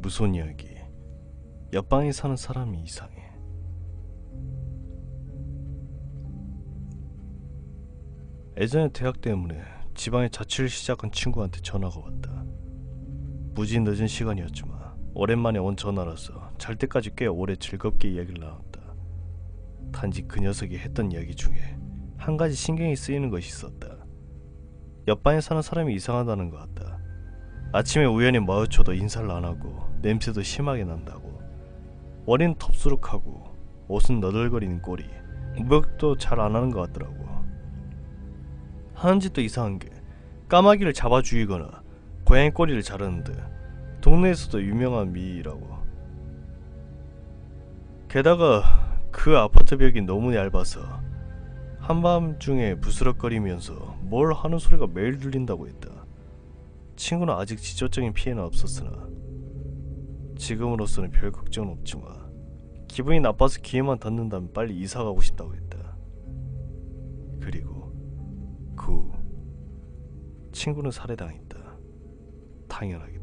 무서운 이야기. 옆방에 사는 사람이 이상해. 예전에 대학 때문에 지방에 자취를 시작한 친구한테 전화가 왔다. 무지 늦은 시간이었지만 오랜만에 온 전화라서 잘 때까지 꽤 오래 즐겁게 이야기를 나눴다. 단지 그 녀석이 했던 이야기 중에 한 가지 신경이 쓰이는 것이 있었다. 옆방에 사는 사람이 이상하다는 것 같다. 아침에 우연히 마주쳐도 인사를 안 하고 냄새도 심하게 난다고. 머리는 텁수룩하고 옷은 너덜거리는 꼴이 목욕도 잘 안 하는 것 같더라고. 하는 짓도 이상한 게 까마귀를 잡아 죽이거나 고양이 꼬리를 자르는데 동네에서도 유명한 미이라고. 게다가 그 아파트 벽이 너무 얇아서 한밤중에 부스럭거리면서 뭘 하는 소리가 매일 들린다고 했다. 친구는 아직 직접적인 피해는 없었으나 지금으로서는 별 걱정은 없지만 기분이 나빠서 기회만 닿는다면 빨리 이사 가고 싶다고 했다. 그리고 그 후 친구는 살해당했다. 당연하게도.